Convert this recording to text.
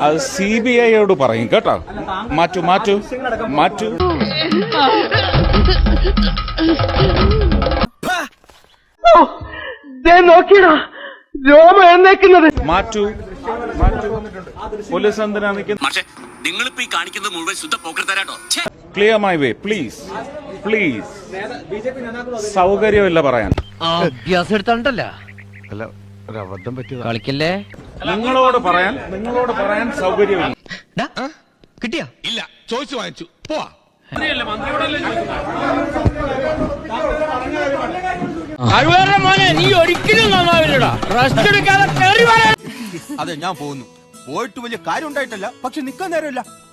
അത് C B ഐയോട് പറയും കേട്ടോ. മാറ്റു മാറ്റു മാറ്റു. നോക്കിയടാ. രോമ എന്നേക്കുന്നത് മാറ്റു. പോലീസ് എന്തിനാ നിങ്ങളിപ്പോ ഈ കാണിക്കുന്നത് മുഴുവൻ ശുദ്ധ പോക്കർത്തരാട്ടോ clear my way please please സൗകര്യമില്ല പറയാൻ. അഭ്യാസം എടുത്തോണ്ടല്ല. അല്ല ഒരു അബദ്ധം പറ്റിയതാ. കളിക്കല്ലേ? നിങ്ങളോട് പറയാൻ നിങ്ങളോട് പറയാൻ സൗകര്യമില്ല. കിട്ടിയാ? ഇല്ല ചോദിച്ചു വാങ്ങിച്ചു. പോവാ. മോനെ നീ ഒരിക്കലും നന്നാവില്ലടാ. റെസ്റ്റ് എടുക്കാതെ കയറി അതെ ഞാൻ പോകുന്നു. പോയിട്ട് വലിയ കാര്യം ഉണ്ടായിട്ടല്ല പക്ഷെ നിക്കാൻ നേരമില്ല.